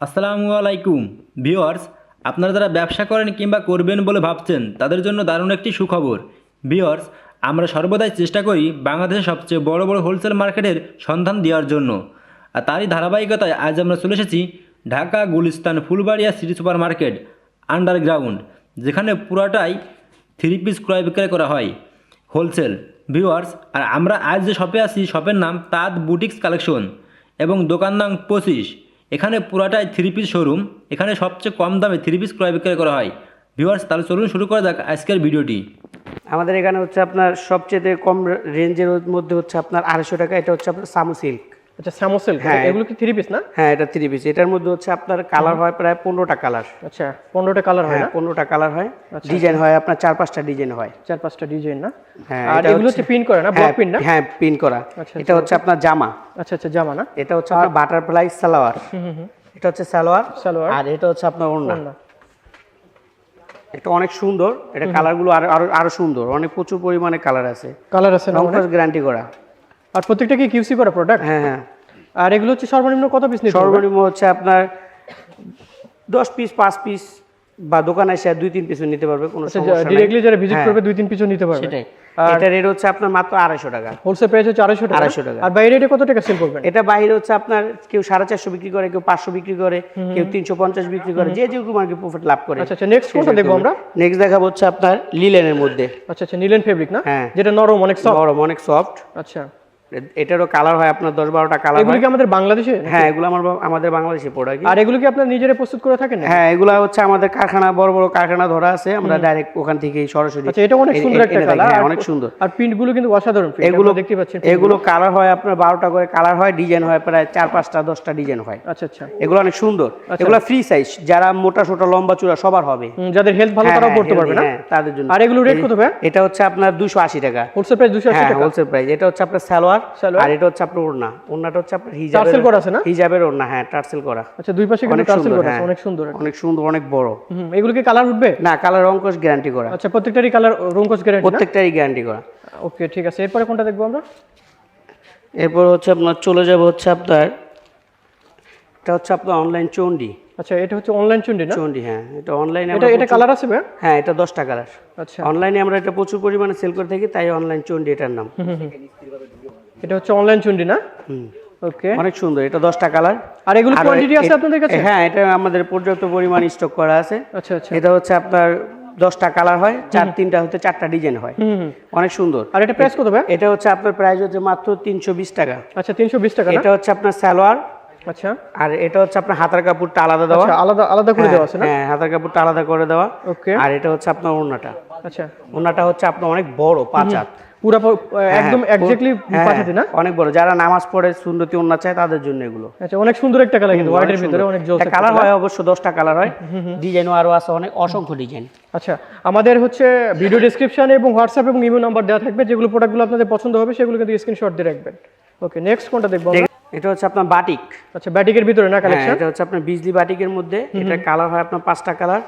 আসসালামু আলাইকুম। ভিওয়ার্স আপনারা যারা ব্যবসা করেন কিংবা করবেন বলে ভাবছেন, তাদের জন্য দারুণ একটি সুখবর। ভিওয়ার্স আমরা সর্বদাই চেষ্টা করি বাংলাদেশের সবচেয়ে বড় বড় হোলসেল মার্কেটের সন্ধান দেওয়ার জন্য। আর তারই ধারাবাহিকতায় আজ আমরা চলে এসেছি Dhaka, Gulistan, Phulbaria city super market underground যেখানে পুরাটাই থ্রি পিস ক্রয় বিক্রয় করা হয় হোলসেল ভিউয়ার্স, আর আমরা আজ যে শপে আছি শপের নাম তাদ বুটিক্স কালেকশন এবং দোকান নাম পঁচিশ। এখানে পুরাটাই থ্রি পিস শোরুম এখানে সবচেয়ে কম দামে থ্রি পিস ক্রয় বিক্রয় করা হয়। ভিউয়ার্স তাহলে চলুন শুরু করা দেখ আজকের ভিডিওটি আমাদের এখানে হচ্ছে আপনার সবচেয়ে কম রেঞ্জের মধ্যে হচ্ছে আপনার আড়াইশো টাকা, এটা হচ্ছে আপনার সামু সিল্ক আচ্ছা স্যামোসেল হ্যাঁ। এগুলো কি থ্রি পিস না? হ্যাঁ এটা থ্রি পিস এটার মধ্যে হচ্ছে আপনার কালার হয় প্রায় পনেরোটা কালার আচ্ছা পনেরোটা কালার হয় হ্যাঁ না? পনেরোটা কালার হয়। ডিজাইন হয় আপনার চার পাঁচটা ডিজাইন হয়। চার পাঁচটা ডিজাইন না? হ্যাঁ, আর এগুলো হচ্ছে পিন করে না? ব্লক হ্যাঁ পিন না? হ্যাঁ পিন করা। আচ্ছা, এটা হচ্ছে আপনার জামা। আচ্ছা আচ্ছা জামা না? এটা হচ্ছে আপনার বাটারফ্লাই সালোয়ার। এটা হচ্ছে সালোয়ার। সালোয়ার। আর এটা হচ্ছে আপনার ওড়না। এটা অনেক সুন্দর। এটা কালারগুলো আরও আরও আরও সুন্দর। অনেক প্রচুর পরিমাণে কালার আছে। কালার আছে অনেক? গ্যারান্টি করা। আর প্রত্যেকটা কি কিউসি করা প্রোডাক্ট হ্যাঁ হ্যাঁ। আর এগুলো হচ্ছে সর্বনিম্ন কত পিস নিতে সর্বনিম্ন হচ্ছে আপনার দশ পিস পাঁচ পিস বা দোকানে এসে দুই তিন পিস নিতে পারবে কোনো আচ্ছা সমস্যা নাই। ডিরেক্টলি যারা ভিজিট হ্যাঁ, করবে দুই তিন পিসও নিতে পারবে। সেটাই। এটা রেট হচ্ছে আপনার মাত্র আড়াইশো টাকা। হোলসেল প্রাইস হচ্ছে আড়াইশো টাকা। 250 টাকা। আর বাইরে এটা কত টাকা সেল করবেন? এটা বাইরে হচ্ছে আপনার কেউ সাড়ে চারশো বিক্রি করে কেউ পাঁচশো বিক্রি করে কেউ তিনশো পঞ্চাশ বিক্রি করে যে যেরকম আর কি প্রফিট লাভ করে। আচ্ছা আচ্ছা নেক্সট কোনটা দেখব আমরা? নেক্সট দেখাবো হচ্ছে আপনার লিলেনের মধ্যে। আচ্ছা আচ্ছা নিলেন ফেব্রিক না? হ্যাঁ। যেটা নরম অনেক সফট নরম অনেক সফট আচ্ছা। এটারও কালার হয় আপনার দশ বারোটা কালার এগুলো কি আমাদের বাংলাদেশে? হ্যাঁ এগুলো আমার আমাদের বাংলাদেশে প্রোডাক্ট আর এগুলো কি আপনার নিজেরা প্রস্তুত করে থাকেন হ্যাঁ এগুলা হচ্ছে আমাদের কারখানা বড় বড় কারখানা ধরা আছে আমরা ডাইরেক্ট ওখান থেকেই সরাসরি আচ্ছা এটা অনেক সুন্দর একটা কালার হ্যাঁ, অনেক সুন্দর। আর প্রিন্টগুলো কিন্তু অসাধারণ এগুলো দেখতে পাচ্ছেন এগুলো কালার হয় আপনার বারোটা করে কালার হয় ডিজাইন হয় প্রায় চার পাঁচটা দশটা ডিজাইন হয়। আচ্ছা আচ্ছা। এগুলো অনেক সুন্দর। এগুলো ফ্রি সাইজ যারা মোটা সোটা লম্বা চূড়া সবার হবে। যাদের হেলথ ভালো হ্যাঁ, তারাও হ্যাঁ, পড়তে পারবে না? হ্যাঁ, তাদের জন্য। আর এগুলো রেট কত ভাই এটা হচ্ছে আপনার দুশো আশি টাকা। হোলসেল প্রাইস দুশো আশি হ্যাঁ টাকা। হোলসেল প্রাইস এটা হচ্ছে আপনার সালোয়ার সালোয়ার। আর এটা হচ্ছে আপনার ওড়না। ওড়নাটা হচ্ছে আপনার হিজাবের টার্সেল করা আছে না? হিজাবের ওড়না হ্যাঁ টার্সেল করা। আচ্ছা দুই পাশে কিন্তু টার্সেল করা আছে হ্যাঁ। অনেক সুন্দর অনেক সুন্দর অনেক বড়। এগুলো কি কালার উঠবে? না কালার গ্যারান্টি করা। আচ্ছা প্রত্যেকটারই কালার গ্যারান্টি প্রত্যেকটারই গ্যারান্টি করা। ওকে ঠিক আছে। এরপরে কোনটা দেখব আমরা? এরপর হচ্ছে আপনার চলে যাবে হচ্ছে আপনার এটা হচ্ছে আপনার অনলাইন চন্ডি আচ্ছা এটা হচ্ছে অনলাইন চুন্ডি না? চন্ডি হ্যাঁ এটা অনলাইনে এটা এটা কালার আছে ভাই হ্যাঁ এটা দশটা কালার। আচ্ছা। অনলাইনে আমরা এটা প্রচুর পরিমাণে সেল করে থাকি তাই অনলাইন চন্ডি এটার নাম। এটা হচ্ছে অনলাইন চুন্ডি না? ওকে অনেক সুন্দর এটা দশটা কালার আর এগুলো কোয়ান্টিটি আছে আপনাদের কাছে? হ্যাঁ এটা আমাদের পর্যাপ্ত পরিমাণ স্টক করা আছে। আচ্ছা আচ্ছা। এটা হচ্ছে আপনার দশটা কালার হয় চার তিনটা হতে চারটা ডিজাইন হয়। অনেক সুন্দর। আর এটা প্রাইস কত ভাই? এটা হচ্ছে আপনার প্রাইস হচ্ছে মাত্র তিনশো বিশ টাকা। আচ্ছা তিনশো বিশ টাকা এটা হচ্ছে আপনার সালোয়ার। আচ্ছা। আর এটা হচ্ছে আপনার হাতার কাপড়টা আলাদা দেওয়া। আচ্ছা আলাদা আলাদা করে দেওয়া আছে না? হ্যাঁ হাতার কাপড়টা আলাদা করে দেওয়া। ওকে আর এটা হচ্ছে আপনার ওড়নাটা। আচ্ছা। ওড়নাটা হচ্ছে আপনার অনেক বড় পাঁচ হাত। পুরা প- একদম হ্যাঁ, এক্স্যাক্টলি হ্যাঁ, পাঠাতে না? অনেক বড়। যারা নামাজ পড়ে সুন্নতি চায় তাদের জন্য এগুলো। আচ্ছা অনেক সুন্দর একটা কালার কিন্তু হোয়াইটের ভিতরে অনেক জোস কালার হয় অবশ্য দশটা কালার হয়। ডিজাইনও আরও আছে অনেক অসংখ্য ডিজাইন। আচ্ছা আমাদের হচ্ছে ভিডিও ডেসক্রিপশনে এবং হোয়াটসঅ্যাপ এবং ইমেল নাম্বার দেওয়া থাকবে যেগুলো প্রোডাক্টগুলো আপনাদের পছন্দ হবে সেগুলো কিন্তু স্ক্রিনশট দিয়ে রাখবেন। ওকে নেক্সট কোনটা দেখব এটা হচ্ছে আপনার বাটিক আচ্ছা ব্যাটিকের ভিতরে না হ্যাঁ কালেকশন এটা হচ্ছে আপনার বিজলি বাটিকের মধ্যে। এটা কালার হয় আপনার পাঁচটা কালার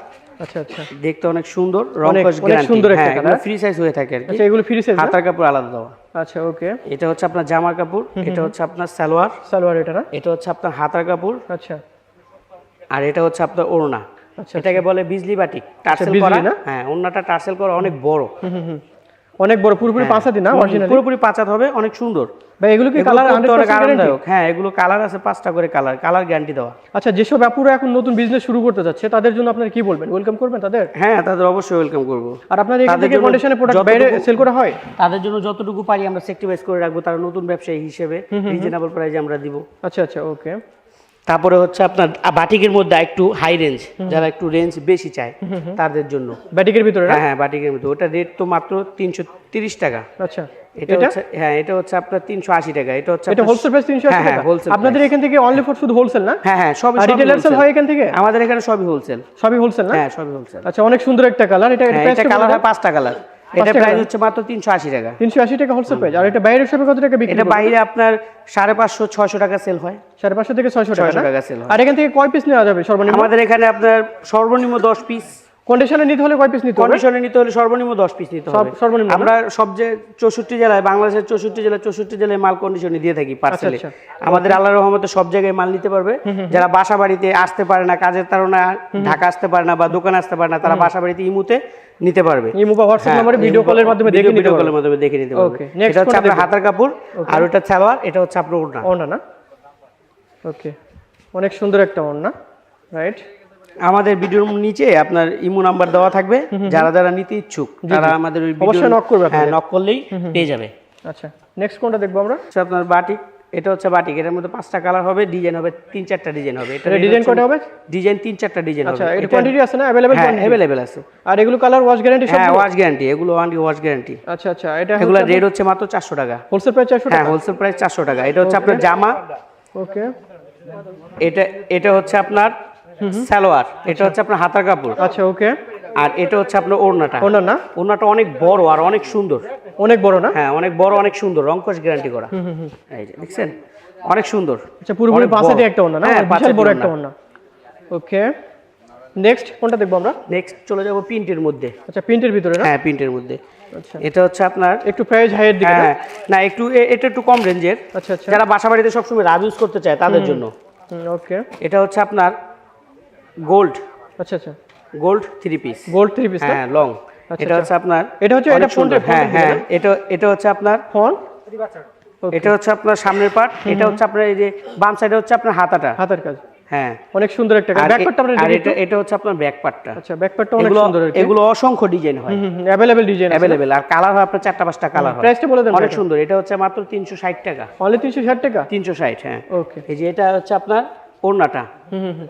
আচ্ছা আচ্ছা। দেখতে অনেক সুন্দর রংকশ গ্যারান্টি সুন্দর একটা কালার ফ্রি সাইজ হয়ে থাকে আর কি। আচ্ছা এগুলো ফ্রি সাইজ হাতার কাপড় আলাদা দাও আচ্ছা ওকে। এটা হচ্ছে আপনার জামা কাপড় এটা হচ্ছে আপনার সালোয়ার। সালোয়ার এটা না? এটা হচ্ছে আপনার হাতার কাপড়। আচ্ছা। আর এটা হচ্ছে আপনার ওড়না। আচ্ছা, এটাকে বলে বিজলি বাটি টার্সেল করা? হ্যাঁ ওড়নাটা টার্সেল করা অনেক বড়। অনেক বড় পুরোপুরি পাঁচ হাতি না অরিজিনালি পুরোপুরি পাঁচাত হবে অনেক সুন্দর। ভাই এগুলো কি কালার আরামদায়ক হ্যাঁ এগুলো কালার আছে পাঁচটা করে কালার কালার গ্যারান্টি দেওয়া। আচ্ছা যেসব আপুরা এখন নতুন বিজনেস শুরু করতে যাচ্ছে তাদের জন্য আপনারা কি বলবেন? ওয়েলকাম করবেন তাদের? হ্যাঁ তাদের অবশ্যই ওয়েলকাম করব। আর আপনাদের এখান থেকে কন্ডিশনে প্রোডাক্ট বাইরে সেল করা হয়? তাদের জন্য যতটুকু পারি আমরা সেক্টিভাইজ করে রাখব তারা নতুন ব্যবসায়ী হিসেবে রিজনেবল প্রাইসে আমরা দিব। আচ্ছা আচ্ছা ওকে তারপরে হচ্ছে আপনার বাটিকের মধ্যে একটু হাই রেঞ্জ যারা একটু রেঞ্জ বেশি চায় তাদের জন্য। ব্যাটিকের ভিতরে হ্যাঁ হ্যাঁ বাটিকের মধ্যে ওটা রেট তো মাত্র তিনশো তিরিশ টাকা। আচ্ছা। এটা হচ্ছে হ্যাঁ এটা হচ্ছে আপনার তিনশো আশি টাকা। এটা হচ্ছে এটা হোলসেল প্রাইস তিনশো হ্যাঁ, টাকা। হ্যাঁ, wholesale আপনাদের এখান থেকে অনলি ফর শুধু হোলসেল না? হ্যাঁ হ্যাঁ সবই রিটেলার সেল হয় এখান থেকে? আমাদের এখানে সবই হোলসেল সবই হোলসেল না? হ্যাঁ সবই হোলসেল আচ্ছা অনেক সুন্দর একটা কালার এটা এটা কালার হয় পাঁচটা কালার এটা প্রাইস হচ্ছে মাত্র তিনশো আশি টাকা। তিনশো আশি টাকা হোলসেল প্রাইস আর এটা বাইরের শপে কত টাকা বিক্রি এটা বাইরে আপনার সাড়ে পাঁচশো ছয়শো টাকা সেল হয়। সাড়ে পাঁচশো থেকে ছয়শো টাকা 600 টাকা সেল হয়। আর এখান থেকে কয় পিস নেওয়া যাবে সর্বনিম্ন? আমাদের এখানে আপনার সর্বনিম্ন দশ পিস কন্ডিশনে নিতে হলে কয় পিস নিতে হবে? কন্ডিশনে নিতে হলে সর্বনিম্ন দশ পিস নিতে হবে। সর্বনিম্ন আমরা সব যে চৌষট্টি জেলায় বাংলাদেশের চৌষট্টি জেলায় চৌষট্টি জেলায় মাল কন্ডিশনে দিয়ে থাকি পার্সেলে আচ্ছা। আমাদের আল্লাহ রহমতে সব জায়গায় মাল নিতে পারবে। যারা বাসা বাড়িতে আসতে পারে না কাজের কারণে ঢাকা আসতে পারে না বা দোকানে আসতে পারে না তারা বাসা বাড়িতে ইমুতে নিতে পারবে। ইমু বা হোয়াটসঅ্যাপ নাম্বারে ভিডিও কলের মাধ্যমে দেখে নিতে ভিডিও কলের মাধ্যমে দেখে নিতে পারবে। এটা হচ্ছে আপনার হাতার কাপড় আর ওটা সালোয়ার এটা হচ্ছে আপনার ওড়না। ওনা না? ওকে অনেক সুন্দর একটা ওনা রাইট আমাদের ভিডিওর নিচে আপনার ইমো নাম্বার দেওয়া থাকবে। যারা যারা নিতে ইচ্ছুক তারা আমাদের ওই অবশ্যই knock করবে হ্যাঁ নক করলেই পেয়ে যাবে। আচ্ছা নেক্সট কোনটা দেখব আমরা? আপনার বাটিক এটা হচ্ছে বাটিক এটার মধ্যে পাঁচটা কালার হবে ডিজাইন হবে তিন চারটা ডিজাইন হবে। এটা ডিজাইন কটা হবে? ডিজাইন তিন চারটা ডিজাইন হবে। আচ্ছা এটা কোয়ান্টিটি আছে না? অ্যাভেলেবেল হ্যাঁ অ্যাভেলেবেল আছে। আর এগুলো কালার ওয়াশ গ্যারান্টি সব হ্যাঁ ওয়াশ গ্যারান্টি এগুলো ওয়ান ওয়াশ গ্যারান্টি আচ্ছা আচ্ছা এটা এগুলো রেট হচ্ছে মাত্র চারশো টাকা। হোলসেল প্রাইস চারশো হ্যাঁ টাকা? হোলসেল প্রাইস চারশো টাকা। এটা হচ্ছে আপনার জামা। ওকে এটা এটা হচ্ছে আপনার সালোয়ার এটা হচ্ছে আপনার হাতার কাপড়। আচ্ছা ওকে। আর এটা হচ্ছে আপনার ওড়নাটা। ওনা না ওড়নাটা অনেক বড় আর অনেক সুন্দর। অনেক বড় না? হ্যাঁ অনেক বড় অনেক সুন্দর। রংকশ গ্যারান্টি করা। এই যে দেখছেন? অনেক সুন্দর। আচ্ছা পুরোপুরি। দিয়ে একটা ওনা না? হ্যাঁ, বিশাল বড় একটা ওনা ওকে। নেক্সট কোনটা দেখব আমরা? নেক্সট চলে যাব প্রিন্টের মধ্যে। আচ্ছা প্রিন্টের ভিতরে না? হ্যাঁ প্রিন্টের মধ্যে। আচ্ছা। এটা হচ্ছে আপনার একটু প্রাইস হাইয়ের দিকে হ্যাঁ না একটু এটা একটু কম রেঞ্জের আচ্ছা আচ্ছা। যারা বাসা বাড়িতে সবসময় রাব ইউজ করতে চায় তাদের জন্য। ওকে। এটা হচ্ছে আপনার গোল্ড আচ্ছা আচ্ছা। Gold three piece gold three piece হ্যাঁ লং আচ্ছা, এটা হচ্ছে আপনার এটা হচ্ছে- এটা। ফ্রন্টে- হ্যাঁ হ্যাঁ এটা এটা হচ্ছে আপনার ফোন এটা হচ্ছে আপনার সামনের পার্ট এটা হচ্ছে আপনার এই যে বাম সাইডে হচ্ছে আপনার হাতাটা। হাতের কাজ। হ্যাঁ। অনেক সুন্দর একটা ব্যাক পার্টটা আমরা আর এটা এটা হচ্ছে আপনার ব্যাক পার্টটা আচ্ছা ব্যাক পার্টটা অনেক এগুলো সুন্দর এগুলো অসংখ্য ডিজাইন হয়। ডিজাইন আর কালার হয় আপনার চারটা পাঁচটা কালার হয়। প্রাইসটা বলে দেন অনেক সুন্দর। এটা হচ্ছে মাত্র তিনশো ষাট টাকা। অনলি টাকা? তিনশো ষাট হ্যাঁ। ওকে এই যে এটা হচ্ছে আপনার ওড়নাটা। হুম হুম হুম।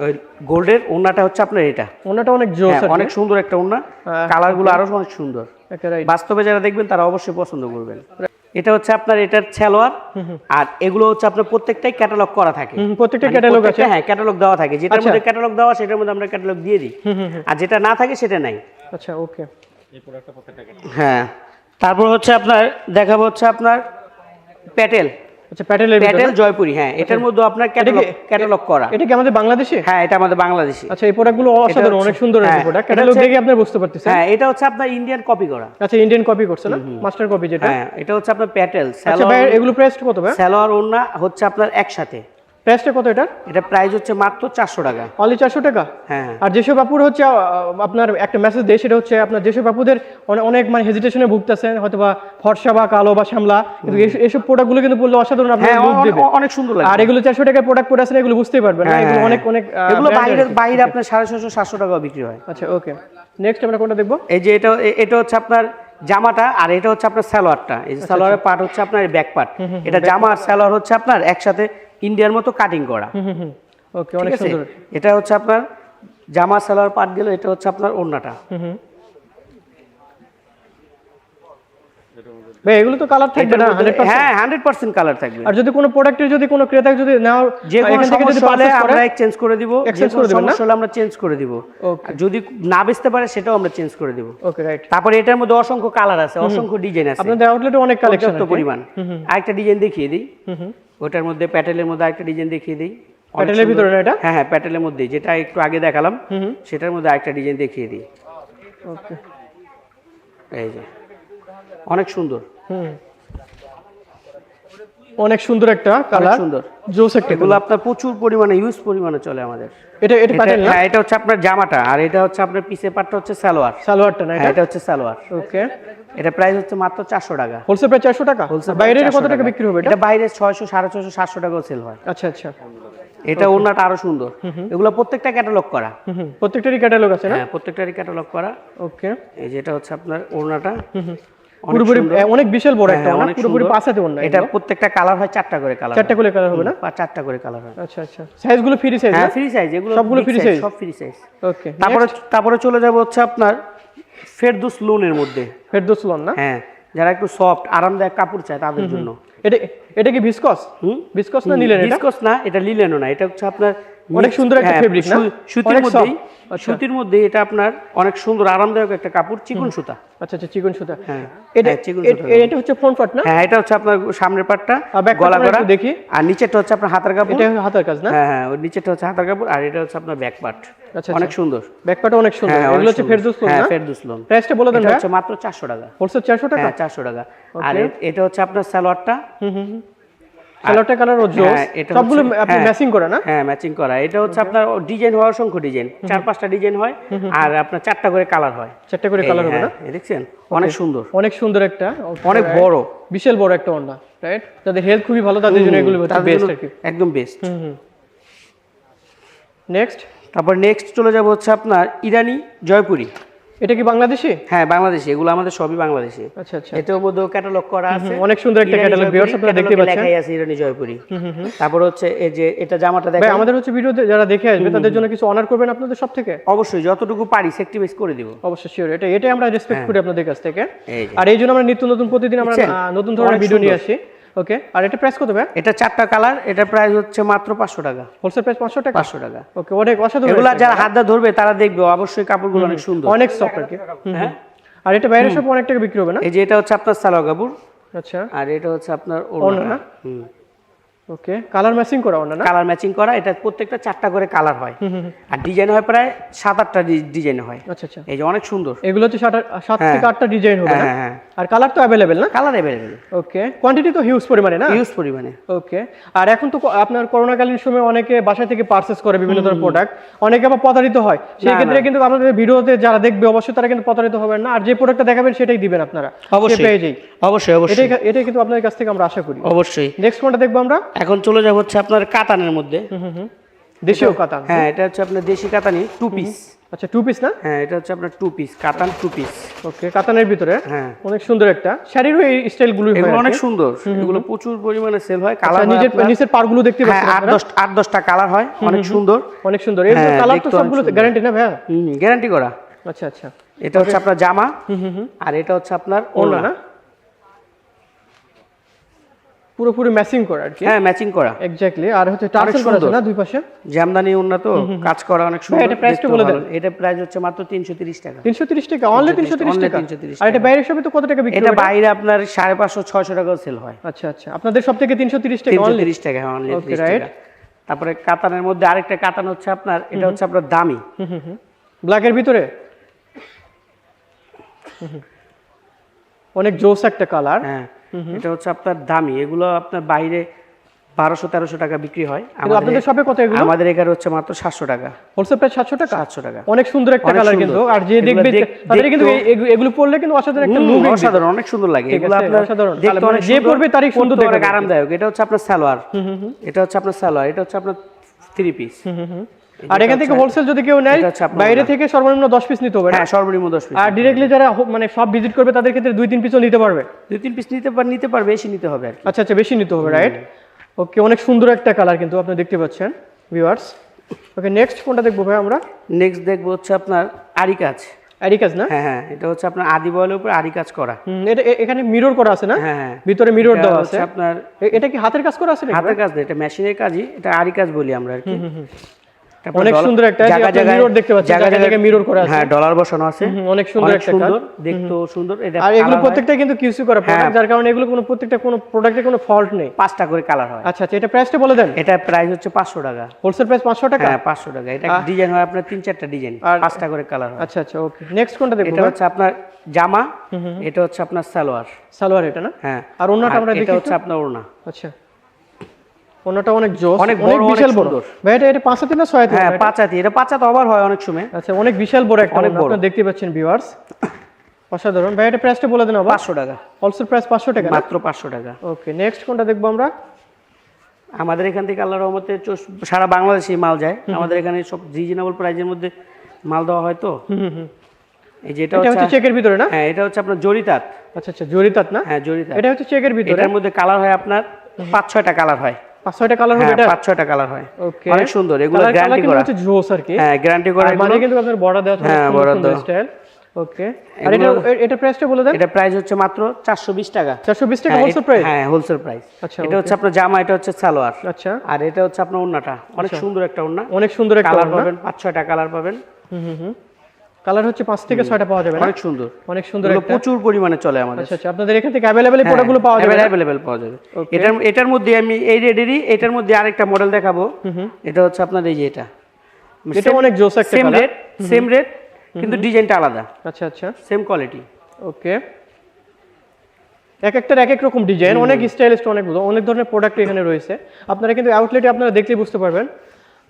ওই গোল্ডের ওড়নাটা হচ্ছে আপনার এটা। ওনাটা অনেক জোস হ্যাঁ, অনেক সুন্দর একটা ওড়না। হ্যাঁ, কালারগুলো আরও অনেক সুন্দর। বাস্তবে যারা দেখবেন তারা অবশ্যই পছন্দ করবেন। এটা হচ্ছে আপনার এটার সালোয়ার। আর এগুলো হচ্ছে আপনার প্রত্যেকটাই ক্যাটালগ করা থাকে। প্রত্যেকটা মানে ক্যাটালগ আছে। হ্যাঁ ক্যাটালগ দেওয়া থাকে। যেটার আচ্ছা। মধ্যে ক্যাটালগ দেওয়া সেটার মধ্যে আমরা ক্যাটালগ দিয়ে দিই। আর যেটা না থাকে সেটা নাই। আচ্ছা ওকে হ্যাঁ। তারপর হচ্ছে আপনার দেখাবো হচ্ছে আপনার প্যাটেল। আচ্ছা প্যাটেলের প্যাটেল জয়পুরি হ্যাঁ এটার মধ্যে আপনার ক্যাটালগ ক্যাটালগ করা। এটা কি আমাদের বাংলাদেশে? হ্যাঁ এটা আমাদের বাংলাদেশি। আচ্ছা এই প্রোডাক্টগুলো অসাধারণ অনেক সুন্দর প্রোডাক্ট ক্যাটালগ দেখে আপনি বুঝতে পারতেছেন? হ্যাঁ এটা হচ্ছে আপনার ইন্ডিয়ান কপি করা। আচ্ছা ইন্ডিয়ান কপি করছে না? মাস্টার কপি যেটা? হ্যাঁ এটা হচ্ছে আপনার প্যাটেল। স্যালোয়ার এগুলো প্রাইস কত ভাই স্যালোয়ার ওন্না হচ্ছে আপনার একসাথে। প্রাইসটা কত এটা এটা প্রাইস হচ্ছে মাত্র চারশো টাকা। অনলি চারশো টাকা? হ্যাঁ আর যেসব আপুর হচ্ছে আপনার একটা মেসেজ দেয় সেটা হচ্ছে আপনার যেসব আপুদের অনে- অনেক মানে হেজিটেশনে ভুগতেছেন হয়তো বা ফর্সা বা কালো বা শ্যামলা কিন্তু এসব প্রোডাক্টগুলো কিন্তু বললে অসাধারণ আপনার হ্যাঁ অনেক সুন্দর লাগে। আর এগুলো চারশো টাকার প্রোডাক্ট পরে আছেন এগুলো বুঝতেই পারবেন। না এগুলো অনেক অনেক এগুলো বাইরে বাইরে আপনার সাড়ে ছশো সাতশো টাকা বিক্রি হয়। আচ্ছা ওকে নেক্সট আমরা কোনটা দেখব? এই যে এটা এটা হচ্ছে আপনার জামাটা আর এটা হচ্ছে আপনার সালোয়ারটা। এই আচ্ছা, সালোয়ারের পার্ট হচ্ছে আপনার ব্যাক পার্ট এটা জামা আর সালোয়ার হচ্ছে আপনার একসাথে ইন্ডিয়ার মতো কাটিং করা। ওকে অনেক সুন্দর। এটা হচ্ছে আপনার জামা সালোয়ার পাট গেল এটা হচ্ছে আপনার ওড়নাটা হুম হুম ভাই এগুলো তো কালার থাকবে না হ্যাঁ হান্ড্রেড পার্সেন্ট কালার থাকবে। আর যদি কোনো প্রোডাক্টের যদি কোনো ক্রেতা যদি যে এখান থেকে যদি পারচেজ করে আমরা এক্সচেঞ্জ করে দিব। যে করে দিবেন না? সমস্যা হলে আমরা চেঞ্জ করে দিব। যদি না বেচতে পারে সেটাও আমরা চেঞ্জ করে দিব। ওকে রাইট তারপরে এটার মধ্যে অসংখ্য কালার আছে অসংখ্য ডিজাইন আছে। আপনাদের আউটলেটে অনেক কালেকশন পরিমাণ। আরেকটা ডিজাইন দেখিয়ে দিই। ওটার মধ্যে প্যাটেলের মধ্যে আরেকটা ডিজাইন দেখিয়ে দিই। প্যাটেলের ভিতরে এটা? হ্যাঁ হ্যাঁ প্যাটেলের মধ্যে যেটা একটু আগে দেখালাম সেটার মধ্যে আরেকটা ডিজাইন দেখিয়ে দিই। ওকে এই যে। অনেক সুন্দর। অনেক সুন্দর একটা কালার সুন্দর। জোস একটা এগুলো আপনার প্রচুর পরিমাণে ইউজ পরিমাণে চলে আমাদের। এটা এটা এটা- প্যাটেল না হ্যাঁ এটা হচ্ছে আপনার জামাটা আর এটা হচ্ছে আপনার পিসে পাটটা হচ্ছে সালোয়ার। সালোয়ারটা না হ্যাঁ এটা? এটা হচ্ছে সালোয়ার। ওকে। এটা প্রাইস হচ্ছে মাত্র চারশো টাকা। হোলসেল প্রাইস চারশো টাকা? Wholesale বাইরে কত টাকা বিক্রি হবে এটা? এটা বাইরে ছয়শো সাড়ে ছয়শো সাতশো টাকাও সেল হয়। আচ্ছা আচ্ছা। এটা ওড়নাটা আরও সুন্দর। এগুলো প্রত্যেকটা ক্যাটালগ করা। প্রত্যেকটারই ক্যাটালগ আছে না? হ্যাঁ প্রত্যেকটারই ক্যাটালগ করা। ওকে এই যেটা হচ্ছে আপনার ওড়নাটা। পুরোপুরি অনেক বিশাল বড় একটা হ্যাঁ, অনেক পুরোপুরি পাঁচাতে এটা প্রত্যেকটা কালার হয় চারটা করে কালার চারটা করে কালার হবে না? চারটা করে কালার হয়। আচ্ছা আচ্ছা। সাইজগুলো ফ্রি সাইজ হ্যাঁ ফ্রি সাইজ এগুলো সবগুলো size, size? সব ফ্রি সাইজ ওকে তারপরে তারপরে চলে যাব হচ্ছে আপনার ফেরদুস লোনের মধ্যে। ফেরদৌস লন না? হ্যাঁ যারা একটু সফট আরামদায়ক কাপড় চায় তাদের জন্য। এটা এটা কি ভিসকস হুম? ভিসকস না নিলেন এটা? ডিসকস না এটা লিলেনও না এটা হচ্ছে আপনার অনেক সুন্দর একটা হ্যাঁ, ফেব্রিক না? সুতির মধ্যেই আচ্ছা। সুতির মধ্যে এটা আপনার অনেক সুন্দর আরামদায়ক একটা কাপড় চিকন সুতা। আচ্ছা আচ্ছা চিকন সুতা। হ্যাঁ, এটা হ্যাঁ, চিকন সুতা। এটা হচ্ছে ফ্রন্ট পার্ট না? হ্যাঁ এটা হচ্ছে আপনার সামনের আর গলা দেখি। আর নিচেরটা হচ্ছে আপনার হাতার কাপড়। এটা হাতের কাজ না? হ্যাঁ হ্যাঁ ওর নিচেরটা হচ্ছে হাতার কাপড় আর এটা হচ্ছে আপনার ব্যাক পার্ট আচ্ছা, অনেক সুন্দর। ব্যাক পার্টও অনেক সুন্দর। হ্যাঁ এগুলো হচ্ছে। ফেরদৌস লোন হ্যাঁ ফেরদৌস লোন প্রাইসটা বলে দেন হচ্ছে মাত্র চারশো টাকা। হোলসেল 400 টাকা? হ্যাঁ চারশো টাকা। আর এটা হচ্ছে আপনার সালোয়ারটা। কালারটা কালার ও জোস। হ্যাঁ, সবগুলো আপনি। ম্যাচিং করে না? হ্যাঁ ম্যাচিং করা। এটা হচ্ছে আপনার ডিজাইন হয় অসংখ্য ডিজাইন। চার পাঁচটা ডিজাইন হয় আর আপনার চারটা করে কালার হয়। চারটা করে কালার হবে না? হ্যাঁ, এই দেখছেন? অনেক সুন্দর। অনেক সুন্দর একটা অনেক বড়। বিশাল বড় একটা ওন্না রাইট যাদের হেলথ খুবই ভালো তাদের জন্য এগুলো বেস্ট জন্য আর কি। একদম বেস্ট নেক্সট তারপর নেক্সট চলে যাব হচ্ছে আপনার ইরানি জয়পুরি। এটা কি বাংলাদেশি? হ্যাঁ বাংলাদেশি। এগুলো আমাদের সবই বাংলাদেশি। আচ্ছা আচ্ছা। এটার মধ্যে ক্যাটালগ করা আছে। অনেক সুন্দর একটা জয়পুরি, viewers আপনারা দেখতে পাচ্ছেন। লেখাই আছে ইরানি জয়পুরি তারপর হচ্ছে এই যে এটা জামাটা দেখেন। আমাদের হচ্ছে ভিডিওতে যারা দেখে আসবে তাদের জন্য কিছু অনার করবেন আপনাদের সব থেকে অবশ্যই যতটুকু পারি সেক্টিভাইজ করে দিব। অবশ্যই শিওর এটা এটাই আমরা রেসপেক্ট করি আপনাদের কাছ থেকে। হ্যাঁ। আর এই জন্য আমরা নিত্য নতুন প্রতিদিন আমরা নতুন ধরনের ভিডিও নিয়ে আসি। ওকে আর এটা প্রাইস কত ভাই? এটা চারটা কালার এটা প্রাইস হচ্ছে মাত্র পাঁচশো টাকা। হোলসেল প্রাইস পাঁচশো টাকা? পাঁচশো টাকা। ওকে অনেক অসাধারণ এগুলা যারা হাত দা ধরবে তারা দেখবে অবশ্যই কাপড়গুলো অনেক সুন্দর। অনেক সফট আর কি। হ্যাঁ আর এটা বাইরের সব অনেক টাকা বিক্রি হবে না? এই যে এটা হচ্ছে আপনার সালোয়ার কাপড়। আচ্ছা। আর এটা হচ্ছে আপনার ওড়না না? ওকে কালার ম্যাচিং করা ওনা না? কালার ম্যাচিং করা এটা প্রত্যেকটা চারটা করে কালার হয়। আর ডিজাইন হয় প্রায় সাত আটটা ডিজাইন হয়। আচ্ছা আচ্ছা। এই যে অনেক সুন্দর। এগুলো হচ্ছে সাত সাত হ্যাঁ। থেকে আটটা ডিজাইন হবে হ্যাঁ হ্যাঁ আর কালার তো অ্যাভেলেবেল না? কালার অ্যাভেলেবেল ওকে কোয়ান্টিটি তো হিউজ পরিমাণে না? ইউজ পরিমাণে। ওকে আর এখন তো আপনার করোনাকালীন সময় অনেকে বাসা থেকে পারচেস করে বিভিন্ন ধরনের প্রোডাক্ট অনেকে আবার প্রতারিত হয়। সেই ক্ষেত্রে কিন্তু আমাদের ভিডিওতে যারা দেখবে অবশ্যই তারা কিন্তু প্রতারিত হবেন না। আর যে প্রোডাক্টটা দেখাবেন সেটাই দিবেন আপনারা। অবশ্যই। পেজেই অবশ্যই অবশ্যই এটাই এটাই কিন্তু আপনাদের কাছ থেকে আমরা আশা করি। অবশ্যই। নেক্সট কোনটা দেখব আমরা। এখন চলে যাব হচ্ছে আপনার কাতানের মধ্যে। দেশীয় কাতান। হ্যাঁ এটা হচ্ছে আপনার দেশি কাতানি টু পিস আচ্ছা টু পিস না? হ্যাঁ এটা হচ্ছে আপনার টু পিস কাতান টু পিস ওকে কাতানের ভিতরে? হ্যাঁ। অনেক সুন্দর একটা। শাড়িরও এই স্টাইলগুলো এগুলো অনেক সুন্দর। এগুলো প্রচুর পরিমাণে সেল হয়। কালার আচ্ছা, নিজের নিচের পারগুলো দেখতে হ্যাঁ পাচ্ছেন আট দশ আট দশটা কালার হয়। অনেক সুন্দর। অনেক সুন্দর। এর হ্যাঁ, কালার তো সবগুলো গ্যারান্টি না ভাইয়া? গ্যারান্টি করা। আচ্ছা আচ্ছা। এটা হচ্ছে আপনার জামা। আর এটা হচ্ছে আপনার ওড়না। না? পুরোপুরি ম্যাচিং করা আর কি। হ্যাঁ ম্যাচিং করা। এক্স্যাক্টলি আর হচ্ছে টার্সেল করা না দুই পাশে? জামদানি ওড়না তো কাজ করা অনেক সুন্দর এটা price টা বলে দেন। এটা প্রাইস হচ্ছে মাত্র তিনশো তিরিশ টাকা। তিনশো তিরিশ টাকা অনলি তিনশো তিরিশ only টাকা 330 আর এটা বাইরের সবে তো কত টাকা বিক্রি এটা বাইরে আপনার সাড়ে পাঁচশো ছয়শো টাকাও সেল হয়। আচ্ছা আচ্ছা। আপনাদের সব থেকে তিনশো তিরিশ টাকা তিনশো অনলি তিরিশ টাকা হ্যাঁ only Okay, 30 টাকা। তারপরে কাতানের মধ্যে আরেকটা কাতান হচ্ছে আপনার এটা হচ্ছে আপনার দামি। ব্ল্যাকের ভিতরে? হুম, হুম। অনেক জোস একটা কালার হ্যাঁ। এটা হচ্ছে আপনার দামি। এগুলো আপনার বাইরে বারোশো তেরোশো টাকা বিক্রি হয়। কিন্তু আপনাদের শপে কত এগুলো? আমাদের এখানে হচ্ছে মাত্র সাতশো টাকা। হোলসেল প্রাইস সাতশো টাকা? সাতশো টাকা। অনেক সুন্দর একটা কালার কিন্তু। আর যে দেখবে তাদের কিন্তু এগুলো পরলে কিন্তু অসাধারণ একটা লুক অসাধারণ অনেক সুন্দর লাগে। এগুলো আপনার অসাধারণ। মানে যে পরবে তারই সুন্দর দেখাবে। আরামদায়ক এটা হচ্ছে আপনার সালোয়ার। এটা হচ্ছে আপনার সালোয়ার। এটা হচ্ছে আপনার থ্রি পিস আর এখান থেকে হোলসেল যদি কেউ নেয় বাইরে থেকে সর্বনিম্ন দশ পিস নিতে হবে হ্যাঁ সর্বনিম্ন দশ পিস আর ডিরেক্টলি যারা মানে সব ভিজিট করবে তাদের ক্ষেত্রে দুই তিন পিসও নিতে পারবে? দুই তিন পিস নিতে পার নিতে পারবে বেশি নিতে হবে আর আচ্ছা আচ্ছা বেশি নিতে হবে রাইট ওকে অনেক সুন্দর একটা কালার কিন্তু আপনি দেখতে পাচ্ছেন ভিউয়ার্স ওকে নেক্সট কোনটা দেখব ভাই আমরা? নেক্সট দেখব হচ্ছে আপনার আরি কাজ অ্যারিকাস না? হ্যাঁ হ্যাঁ এটা হচ্ছে আপনার আদি বয়েলের উপর আরি কাজ করা। হুম, এটা এখানে মিরর করা আছে না? হ্যাঁ হ্যাঁ। ভিতরে মিরর দেওয়া আছে। আপনার এটা কি হাতের কাজ করা আছে হাতের কাজ না এটা মেশিনের কাজই এটা আরি কাজ বলি আমরা আর কি। অনেক সুন্দর একটা, আপনি দেখতে পাচ্ছেন, জায়গা জায়গায় জায়গায় করা আছে। হ্যাঁ ডলার বসানো আছে। অনেক সুন্দর একটা সুন্দর দেখতেও সুন্দর। এটা আর এগুলো প্রত্যেকটা কিন্তু কিউসি করা প্রোডাক্ট যার কারণে এগুলো কোনো প্রত্যেকটা কোনো প্রোডাক্টে কোনো ফল্ট নেই। পাঁচটা করে কালার হয়। আচ্ছা আচ্ছা এটা প্রাইসটা বলে দেন। এটা প্রাইস হচ্ছে পাঁচশো টাকা। হোলসেল প্রাইস পাঁচশো টাকা? হ্যাঁ পাঁচশো টাকা। এটা ডিজাইন হয় আপনার তিন চারটা ডিজাইন পাঁচটা করে কালার হয়। আচ্ছা আচ্ছা ওকে নেক্সট কোনটা দেখব এটা হচ্ছে আপনার জামা। এটা হচ্ছে আপনার সালোয়ার। সালোয়ার এটা না? হ্যাঁ। আর ওড়নাটা আমরা দেখি এটা হচ্ছে আপনার ওড়না। আচ্ছা। ওনাটা অনেক জোস অনেক বড়, বিশাল বড়। ভাই এটা এটা পাঁচ হাতে না ছয় হাতে হ্যাঁ এটা ওভার হয় অনেক সময়। আচ্ছা অনেক বিশাল বড় একটা অনেক বড়। দেখতে পাচ্ছেন ভিউয়ার্স অসাধারণ। ভাই এটা প্রাইসটা বলে দেন আবার। পাঁচশো টাকা। হোলসেল প্রাইস পাঁচশো টাকা মাত্র পাঁচশো টাকা। ওকে নেক্সট কোনটা দেখব আমরা? আমাদের এখান থেকে আল্লাহ রহমতে সারা বাংলাদেশে মাল যায়। আমাদের এখানে সব রিজনেবল প্রাইজের মধ্যে মাল দেওয়া হয় তো। এই যে এটা এটা হচ্ছে হচ্ছে চেকের ভিতরে না? হ্যাঁ এটা হচ্ছে আপনার জরিতাত। আচ্ছা আচ্ছা জরিতাত না? হ্যাঁ জরিতাত। এটা হচ্ছে চেকের ভিতরে? এটার মধ্যে কালার হয় আপনার পাঁচ ছয়টা কালার হয়। পাঁচ ছয়টা কালার হবে হ্যাঁ এটা? পাঁচ ছয়টা কালার হয়। ওকে অনেক সুন্দর এগুলো গ্যারান্টি করা। হচ্ছে জোস আর কি। হ্যাঁ গ্যারান্টি করা মানে কিন্তু আপনার বর্ডার দেওয়া হ্যাঁ, border দেওয়া। স্টাইল ওকে আর এটা এটা প্রাইসটা বলে দেন। এটা প্রাইস হচ্ছে মাত্র চারশো বিশ টাকা। চারশো বিশ টাকা হ্যাঁ, হোলসেল প্রাইস হ্যাঁ হোলসেল প্রাইস আচ্ছা, এটা হচ্ছে আপনার জামা এটা হচ্ছে সালোয়ার। আচ্ছা। আর এটা হচ্ছে আপনার ওন্নাটা অনেক সুন্দর একটা ওন্না অনেক সুন্দর একটা কালার পাবেন পাঁচ ছয়টা কালার পাবেন। হুম হুম হুম। কালার হচ্ছে পাঁচ থেকে ছয়টা পাওয়া যাবে অনেক সুন্দর। অনেক সুন্দর একটা প্রচুর পরিমাণে চলে আমাদের। আচ্ছা আচ্ছা আপনাদের এখান থেকে অ্যাভেলেবেল প্রোডাক্টগুলো পাওয়া যাবে? অ্যাভেলেবেল পাওয়া যাবে। এটার এটার মধ্যে আমি এই রেডেরই এটার মধ্যে আরেকটা মডেল দেখাবো। এটা হচ্ছে আপনার এই যে এটা। এটা অনেক জোস একটা সেম রেট সেম রেট কিন্তু ডিজাইনটা আলাদা। আচ্ছা আচ্ছা। সেম কোয়ালিটি ওকে এক একটার এক এক রকম ডিজাইন অনেক স্টাইলিশ অনেক অনেক ধরনের প্রোডাক্ট এখানে রয়েছে। আপনারা কিন্তু আউটলেটে আপনারা দেখলেই বুঝতে পারবেন।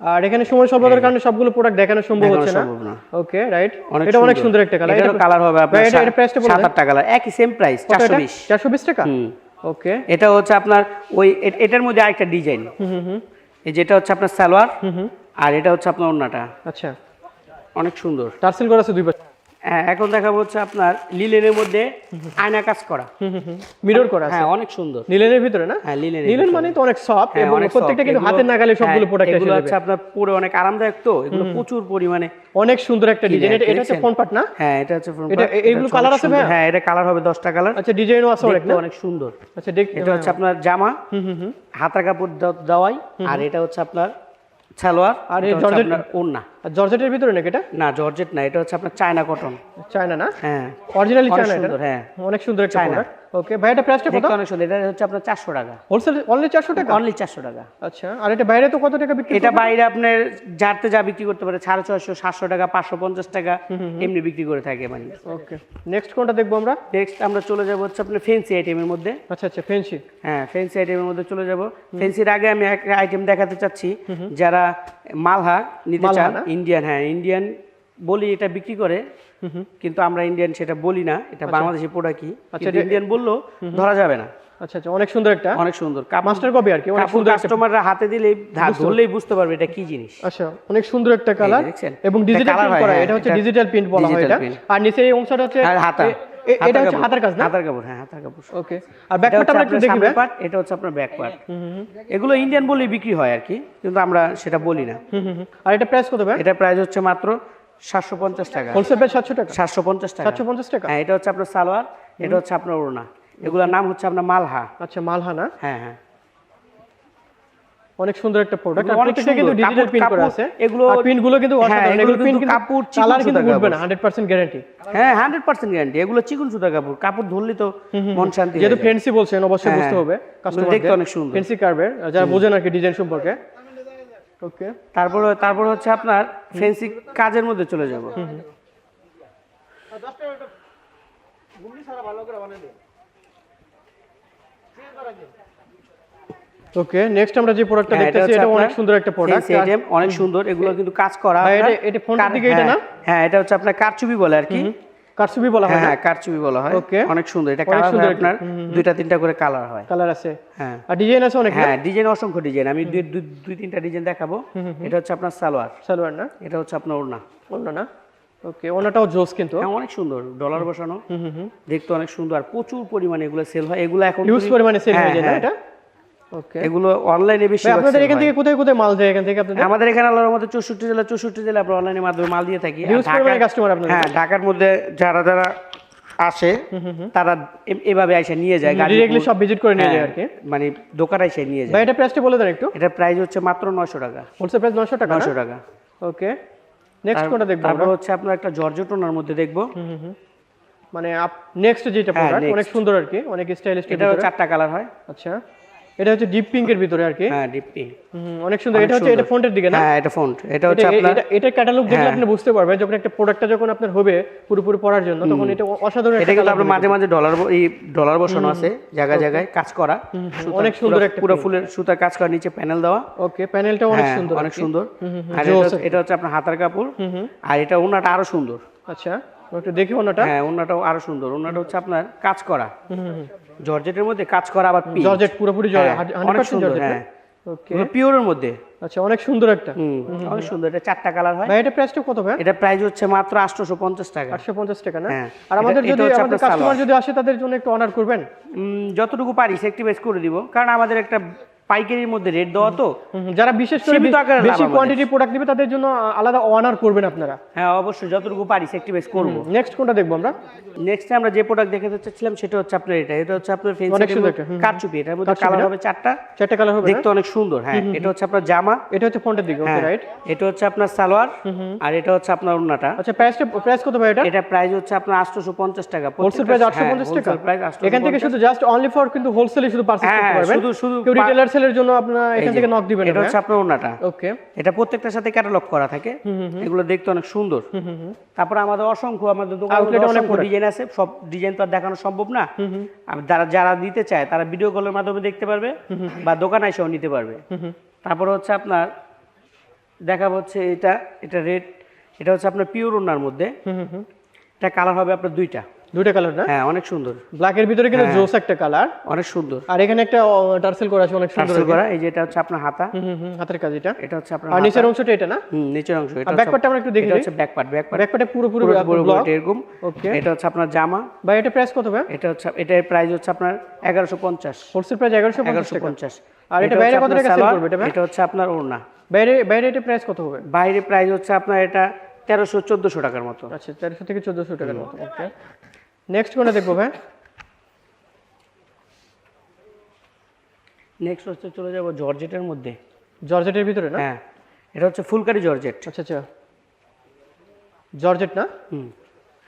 আর এখানে সময় স্বল্পতার কারণে সবগুলো প্রোডাক্ট দেখানো সম্ভব হচ্ছে না। ওকে রাইট এটা অনেক সুন্দর। একটা কালার এটা কালার হবে আপনার এটা এটা প্রাইসটা বলুন সাত টাকা কালার একই সেম প্রাইস চারশো বিশ। চারশো বিশ টাকা? ওকে এটা হচ্ছে আপনার ওই এটার মধ্যে আরেকটা ডিজাইন হুম হুম এই যেটা হচ্ছে আপনার সালোয়ার হুম হুম। আর এটা হচ্ছে আপনার ওন্নাটা আচ্ছা। অনেক সুন্দর। টার্সেল করা আছে দুই পাশে। হ্যাঁ, এখন দেখাবো হচ্ছে আপনার লিলেনের মধ্যে আয়না কাজ করা। মিরর করা হ্যাঁ অনেক সুন্দর। লিলেনের ভিতরে না? হ্যাঁ লিলেনের নিলেন মানে তো অনেক সফট হ্যাঁ, এবং প্রত্যেকটা কিন্তু এগুলো- হাতের নাগালে সবগুলো হ্যাঁ, প্রোডাক্ট এগুলো এসে যাবে আপনার পরে অনেক আরামদায়ক তো। এগুলো প্রচুর পরিমাণে অনেক সুন্দর একটা ডিজাইন এটা এটা হচ্ছে ফোন পার্ট না? হ্যাঁ এটা হচ্ছে front এটা- part, এ- এইগুলো অনেক আছে। ভাইয়া? হ্যাঁ এটা কালার হবে দশটা কালার আচ্ছা ডিজাইনও আছে অনেক না? অনেক সুন্দর। আচ্ছা দেখ এটা হচ্ছে আপনার জামা হাতা কাপড় দেও- দেওয়াই। আর এটা হচ্ছে আপনার সালোয়ার। আর এটা জর্জেট- ওড়না। আর জর্জেটের ভিতরে নাকি এটা? না জর্জেট না এটা হচ্ছে আপনার চায়না কটন। চায়না না? হ্যাঁ। অরিজিনালি চায়না এটা? সুন্দর, হ্যাঁ। অনেক সুন্দর একটা চায়না। ওকে ভাই এটা প্রাইসটা কত? অনেক সুন্দর এটা হচ্ছে আপনার চারশো টাকা। হোলসেল অনলি চারশো টাকা? অনলি চারশো টাকা। আচ্ছা আর এটা বাইরে তো কত টাকা বিক্রি এটা বাইরে আপনার যারতে যা বিক্রি করতে পারে সাড়ে ছয়শো সাতশো টাকা পাঁচশো পঞ্চাশ টাকা এমনি বিক্রি করে থাকে মানে। ওকে নেক্সট কোনটা দেখব আমরা? নেক্সট আমরা চলে যাব হচ্ছে আপনার ফেন্সি আইটেমের মধ্যে। আচ্ছা আচ্ছা ফেন্সি হ্যাঁ ফেন্সি আইটেমের মধ্যে চলে যাব। ফেন্সির আগে আমি একটা আইটেম দেখাতে চাচ্ছি। যারা মালহা নিতে চান ইন্ডিয়ান হ্যাঁ ইন্ডিয়ান বলি এটা বিক্রি করে কিন্তু আমরা ইন্ডিয়ান সেটা বলি না এটা বাংলাদেশি প্রোডাক্টই আচ্ছা, ইন্ডিয়ান বলল ধরা যাবে না। আচ্ছা আচ্ছা অনেক সুন্দর একটা। অনেক সুন্দর। মাস্টার কপি আর কি অনেক কাপড় সুন্দর কাস্টমাররা হাতে ধরলেই বুঝতে পারবে এটা কি জিনিস। আচ্ছা অনেক সুন্দর একটা কালার এবং ডিজিটাল colour প্রিন্ট করা হ্যাঁ, এটা হচ্ছে ডিজিটাল প্রিন্ট বলা হয় এটা। আর নিচে এই অংশটা হচ্ছে হাতা। এটা হচ্ছে হাতার কাজ না? হাতার কাপড় হ্যাঁ হাতার কাপড়। ওকে আর ব্যাক পার্ট হচ্ছে আমরা একটু দেখি সামনের এটা হচ্ছে আপনার ব্যাক পার্ট এগুলো ইন্ডিয়ান বলেই বিক্রি হয় আর কি কিন্তু আমরা সেটা বলি না। আর এটা প্রাইস কত ভাই? এটা প্রাইস হচ্ছে মাত্র সাতশো পঞ্চাশ টাকা। হোলসেল প্রাইস সাতশো টাকা? সাতশো পঞ্চাশ টাকা। সাতশো পঞ্চাশ টাকা? হ্যাঁ এটা হচ্ছে আপনার সালোয়ার এটা হচ্ছে আপনার ওড়না। এগুলোর নাম হচ্ছে আপনার মালহা। আচ্ছা মালহানা হ্যাঁ হ্যাঁ। অনেক সুন্দর একটা প্রোডাক্ট আর প্রত্যেকটা কিন্তু। ডিজিটাল প্রিন্ট করা আছে। এগুলো- প্রিন্টগুলো কিন্তু হ্যাঁ, অসাধারণ। এগুলো প্রিন্ট কিন্তু কাপড় কালার কিন্তু উঠবে না 100% গ্যারান্টি হ্যাঁ হান্ড্রেড পার্সেন্ট গ্যারান্টি এগুলো চিকুন সুতা কাপড়। কাপড় ধরলে তো মন শান্তি যেহেতু হয়ে ফ্যান্সি বলছেন অবশ্যই হ্যাঁ, বুঝতে হবে কাস্টমার দেখতে অনেক সুন্দর। ফ্যান্সি কার্ভের যারা বোঝেন আর কি ডিজাইন সম্পর্কে। ওকে তারপরে তারপর হচ্ছে আপনার ফেন্সি কাজের মধ্যে চলে যাব। ওকে নেক্সট আমরা যে প্রোডাক্টটা হ্যাঁ, দেখতেছি এটা অনেক সুন্দর একটা প্রোডাক্ট অনেক সুন্দর এগুলো কিন্তু কাজ করা এটা- এটা ফোনটার কার- দিকে এটা না? হ্যাঁ, হ্যাঁ এটা হচ্ছে আপনার কারচুপি বলে আর কি। বলা হয় হ্যাঁ হ্যাঁ কারচুপি বলা হয়। Okay. অনেক সুন্দর এটা কালার সুন্দর আপনার দুইটা তিনটা করে কালার হয়। কালার আছে। হ্যাঁ। আর ডিজাইন আছে অনেক হ্যাঁ ডিজাইন অসংখ্য ডিজাইন আমি দুই দুই- তিনটা ডিজাইন দেখাবো। এটা হচ্ছে আপনার সালোয়ার। সালোয়ার না? এটা হচ্ছে আপনার ওড়না। অন্য না? ওকে অন্যটাও জোস কিন্তু। হ্যাঁ অনেক সুন্দর ডলার বসানো। দেখতে অনেক সুন্দর আর প্রচুর পরিমাণে এগুলো সেল হয়। এগুলো এখন তুমি- পরিমাণে সেল হয়ে হ্যাঁ, যায় না হ্যাঁ। এটা? ওকে এগুলো অনলাইনে বেশি আপনাদের এখান থেকে কোথায় কোথায় মাল যায় এখান থেকে আপনাদের? আমাদের এখানে আল্লাহর চৌষট্টি জেলা চৌষট্টি জেলা আমরা অনলাইনের মাধ্যমে মাল দিয়ে থাকি। কাস্টমার আপনাদের হ্যাঁ ঢাকার মধ্যে যারা যারা আসে তারা এভাবে নিয়ে যায় গাড়ি সব ভিজিট করে নিয়ে যায় আর কি। মানে দোকানে নিয়ে যায়। ভাই এটা প্রাইসটা বলে দেন একটু। এটা প্রাইস হচ্ছে মাত্র নয়শো টাকা। হোলসেল প্রাইস 900 টাকা নয়শো টাকা। ওকে নেক্সট কোনটা দেখব আমরা? হচ্ছে আপনার একটা জর্জেটোনার মধ্যে দেখব। মানে নেক্সট যেটা হ্যাঁ, প্রোডাক্ট অনেক সুন্দর আর কি অনেক স্টাইলিশ এটা চারটা কালার হয়। আচ্ছা। এটা হচ্ছে ডিপ পিঙ্কের ভিতরে আর কি। হ্যাঁ ডিপি হুম, অনেক সুন্দর। এটা হচ্ছে এটা ফ্রন্টের দিকে না? হ্যাঁ এটা ফন্ট এটা হচ্ছে আপনার এটা এটা ক্যাটালগ দেখলে হ্যাঁ। আপনি বুঝতে পারবেন যখন একটা প্রোডাক্টটা যখন আপনার হবে পুরোপুরি পড়ার জন্য তখন এটা অসাধারণ এটা কিন্তু আপনার মাঝে মাঝে ডলার এই ডলার বসানো আছে জায়গায় জায়গায় কাজ করা। অনেক সুন্দর একটা পুরো ফুলের সুতার কাজ করা নিচে প্যানেল দেওয়া। ওকে প্যানেলটা অনেক হ্যাঁ, সুন্দর অনেক সুন্দর। আর এটা হচ্ছে- এটা হচ্ছে আপনার হাতার কাপড়। আর এটা ওনাটা আরও সুন্দর। আচ্ছা একটু দেখি অন্যটা হ্যাঁ ওনাটাও আরও সুন্দর। ওনাটা হচ্ছে আপনার কাজ করা। জর্জেটের মধ্যে কাজ করা আবার জর্জেট পুরোপুরি হ্যাঁ, হান্ড্রেড অনেক সুন্দর জর্জেট হ্যাঁ। ওকে পিওরের মধ্যে। আচ্ছা অনেক সুন্দর একটা। অনেক সুন্দর এটা চারটা কালার হয়। ভাই এটা প্রাইসটা কত ভাই? এটা প্রাইস হচ্ছে মাত্র আটশোশো পঞ্চাশ টাকা। আটশো পঞ্চাশ টাকা না? হ্যাঁ। আর আমাদের যদি আমাদের কাস্টমার যদি আসে তাদের জন্য একটু অনার করবেন? যতটুকু পারি সেক্টিভাইজ করে দিব। কারণ আমাদের একটা পাইকারির মধ্যে রেট দেওয়া তো? যারা বিশেষ করে বেশি কোয়ান্টিটি প্রোডাক্ট দিবে তাদের জন্য আলাদা অনার করবেন আপনারা। হ্যাঁ অবশ্যই যতটুকু পারি সেক্টিভাইজ করব। নেক্সট কোনটা দেখব আমরা? নেক্সট আমরা যে প্রোডাক্ট দেখাতে চাচ্ছিলাম সেটা হচ্ছে আপনার এটা। এটা হচ্ছে আপনার ফেন্সি কারচুপি। এটার মধ্যে কালার হবে চারটা। চারটে কালার হবে দেখতে অনেক সুন্দর হ্যাঁ। এটা হচ্ছে আপনার জামা। এটা হচ্ছে ফ্রন্টের দিকে ওকে হ্যাঁ রাইট এটা হচ্ছে আপনার সালোয়ার আর এটা হচ্ছে আপনার ওন্নাটা আচ্ছা প্রাইসটা প্রাইস কত ভাই এটা? এটা প্রাইস হচ্ছে আপনার আটশোশো পঞ্চাশ টাকা। হোলসেল প্রাইস আটশো পঞ্চাশ টাকা? এখান থেকে শুধু জাস্ট অনলি ফর কিন্তু হোলসেলে শুধু পারচেজ হ্যাঁ, করতে পারবেন। শুধু- শুধু রিটেলার সেলের জন্য আপনারা এখান থেকে নক দিবেন এটা হচ্ছে আপনার ওন্নাটা ওকে এটা প্রত্যেকটার সাথে ক্যাটালগ করা থাকে। এগুলো দেখতে অনেক সুন্দর। তারপরে আমাদের অসংখ্য আমাদের দোকানে অনেক ডিজাইন আছে। সব ডিজাইন তো আর দেখানো সম্ভব না। আর যারা যারা দিতে চায় তারা ভিডিও কলের মাধ্যমে দেখতে পারবে বা দোকানে এসেও নিতে পারবে। তারপরে হচ্ছে আপনার দেখাবো হচ্ছে এটা এটা রেড এটা হচ্ছে আপনার পিওর ওনার মধ্যে। এটা কালার হবে আপনার দুইটা। দুইটা কালার না? হ্যাঁ অনেক সুন্দর। ব্ল্যাকের ভিতরে কিন্তু হ্যাঁ। জোস একটা কালার। অনেক সুন্দর। আর এখানে একটা টার্সেল করা আছে অনেক সুন্দর করা এই যে এটা হচ্ছে আপনার হাতা। হাতের কাজ এটা। এটা হচ্ছে আপনার আর নিচের অংশটা এটা না? হুম, নিচের অংশ। এটা আমরা একটু দেখি। এটা হচ্ছে ব্যাক পার্ট ব্যাক পার্ট ব্যাকপার্টে পুরো পুরো ব্লক এরকম। ওকে এটা হচ্ছে আপনার জামা। ভাই এটা প্রাইস কত ভাই? এটা হচ্ছে এটার প্রাইস হচ্ছে আপনার এগারোশো পঞ্চাশ। হোলসেল প্রাইস এগারোশো পঞ্চাশ এগারোশো টাকা পঞ্চাশ। আর এটা বাইরে কত টাকা সেল করবে এটা এটা হচ্ছে আপনার ওড়না। বাইরে বাইরে এটা প্রাইস কত হবে? বাইরে প্রাইস হচ্ছে আপনার এটা তেরোশো চোদ্দোশো টাকার মতো। আচ্ছা তেরোশো থেকে চোদ্দোশো টাকার মতো ওকে নেক্সট কোনটা দেখব ভাই। নেক্সট হচ্ছে চলে যাব জর্জেটের মধ্যে। জর্জেটের ভিতরে না? হ্যাঁ এটা হচ্ছে ফুলকারি জর্জেট। আচ্ছা আচ্ছা। জর্জেট না? হুম।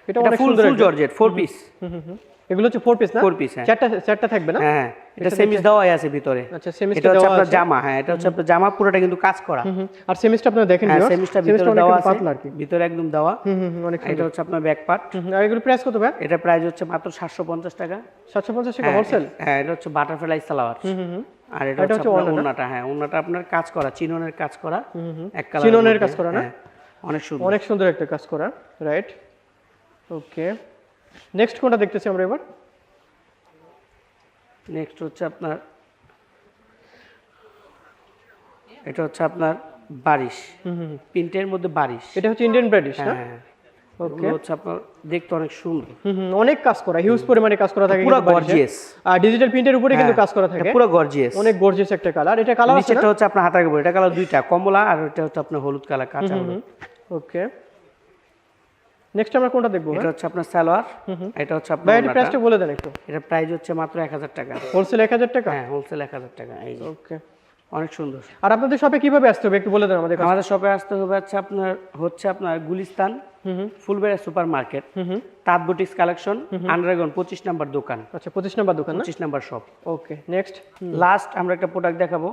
এটা full full georgette four piece হুম, হুম, হুম। এগুলো হচ্ছে ফোর পিস না? ফোর পিস হ্যাঁ। চারটা চারটা থাকবে না? হ্যাঁ এটা সেমিস দেওয়াই আছে ভিতরে। আচ্ছা সেমিস্টার এটা হচ্ছে আপনার জামা হ্যাঁ এটা হচ্ছে আপনার জামা পুরোটা কিন্তু কাজ করা। আর আপনারা দেখেন হ্যাঁ সেমিসটা ভিতরে দেওয়া আছে। পাতলা আর কি। ভিতরে একদম দেওয়া। অনেক এটা হচ্ছে আপনার ব্যাক পার্ট। আর এগুলো প্রাইস কত ভাই? এটা প্রাইস হচ্ছে মাত্র সাতশো পঞ্চাশ টাকা। সাতশো পঞ্চাশ টাকা হ্যাঁ, হোলসেল হ্যাঁ এটা হচ্ছে বাটারফ্লাই সালোয়ার আর এটা হচ্ছে ওন্নাটা হ্যাঁ ওন্নাটা আপনার কাজ করা চিননের কাজ করা। এক কালার চিননের কাজ করা না? অনেক সুন্দর। অনেক সুন্দর একটা কাজ করা রাইট ওকে নেক্সট কোনটা দেখতেছি আমরা এবার? নেক্সট হচ্ছে আপনার এটা হচ্ছে আপনার বারিশ। প্রিন্টের মধ্যে বারিশ। এটা হচ্ছে ইন্ডিয়ান ব্রাডিশ হ্যাঁ ওকে হচ্ছে আপনার দেখতে অনেক সুন্দর। হুম অনেক কাজ করা হিউজ পরিমাণে কাজ করা থাকে পুরো গর্জিয়াস আর ডিজিটাল প্রিন্টের উপরে কিন্তু কাজ করা থাকে। পুরো গর্জিয়াস অনেক গর্জিয়াস একটা কালার এটা কালার আছে নিচেরটা হচ্ছে আপনার হাতার এটা কালার দুইটা কমলা আর এটা হচ্ছে আপনার হলুদ কালার কাঁচা হলুদ। ওকে নেক্সট আমরা কোনটা দেখব এটা হচ্ছে আপনার সালোয়ার। এটা হচ্ছে আপনার এটা প্রাইসটা বলে দেন একটু। এটা প্রাইস হচ্ছে মাত্র এক হাজার টাকা। হোলসেল এক হাজার টাকা? হ্যাঁ হোলসেল এক হাজার টাকা এই ওকে অনেক সুন্দর। আর আপনাদের শপে কীভাবে আসতে হবে একটু বলে দেন আমাদের আমাদের শপে আসতে হবে হচ্ছে আপনার হচ্ছে আপনার গুলিস্তান ফুলবেড়া সুপার মার্কেট তাঁত বুটিক্স কালেকশন আন্ডারগ্রাউন্ড পঁচিশ নাম্বার দোকান। আচ্ছা পঁচিশ নাম্বার দোকান পঁচিশ number shop okay next last আমরা একটা প্রোডাক্ট দেখাবো।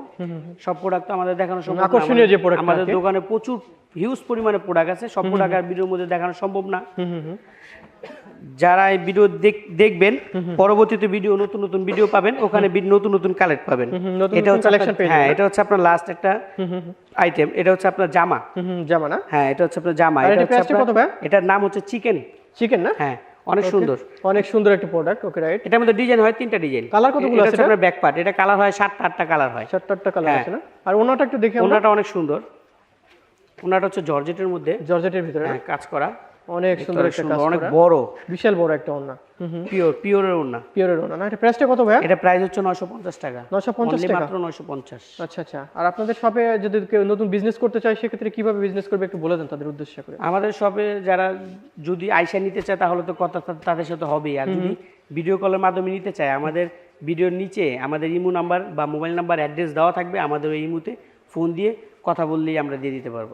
সব প্রোডাক্ট তো আমাদের দেখানো সম্ভব আকর্ষণীয় যে product আমাদের দোকানে প্রচুর হিউজ পরিমাণে প্রোডাক্ট আছে। সব প্রোডাক্ট আর ভিডিওর মধ্যে দেখানো সম্ভব না। যারা এই ভিডিও দেখ- দেখবেন পরবর্তীতে ভিডিও নতুন নতুন ভিডিও পাবেন ওখানে নতুন নতুন কালেক্ট পাবেন। এটা হচ্ছে হ্যাঁ এটা হচ্ছে আপনার লাস্ট একটা আইটেম এটা হচ্ছে আপনার জামা। জামা না? হ্যাঁ এটা হচ্ছে আপনার জামা। এটা এটার হচ্ছে নাম হচ্ছে চিকেন চিকেন না? হ্যাঁ অনেক সুন্দর। অনেক সুন্দর একটা প্রোডাক্ট ওকে রাইট এটার মধ্যে ডিজাইন হয় তিনটা ডিজাইন Colour কতগুলো এটা আছে হচ্ছে আপনার ব্যাক পার্ট এটা কালার হয় সাতটা আটটা কালার হয়। চারটা আটটা কালার হ্যাঁ। আছে না? আর ওনাটা একটু দেখে ওনাটা অনেক সুন্দর। ওনাটা হচ্ছে জর্জেটের মধ্যে। জর্জেটের ভিতরে হ্যাঁ, কাজ করা। অনেক সুন্দর একটা কাজ অনেক বড়। বিশাল বড় একটা ওনা হুম হুম। পিওর পিওরের ওনা পিওরের ওনা না? এটা প্রাইসটা কত ভাই এটা প্রাইস হচ্ছে নয়শো পঞ্চাশ টাকা। 950 Only টাকা? মাত্র নয়শো পঞ্চাশ। আচ্ছা আচ্ছা। আর আপনাদের শপে যদি কেউ নতুন বিজনেস করতে চায় সেক্ষেত্রে কীভাবে বিজনেস করবে একটু বলে দেন তাদের উদ্দেশ্য করে। আমাদের শপে যারা যদি আইসা নিতে চায় তাহলে তো কথা তাদের সাথে হবেই। আর যদি ভিডিও কলের মাধ্যমে নিতে চায় আমাদের ভিডিওর নিচে আমাদের ইমো নাম্বার বা মোবাইল নাম্বার অ্যাড্রেস দেওয়া থাকবে। আমাদের ওই ইমোতে ফোন দিয়ে কথা বললেই আমরা দিয়ে দিতে পারব।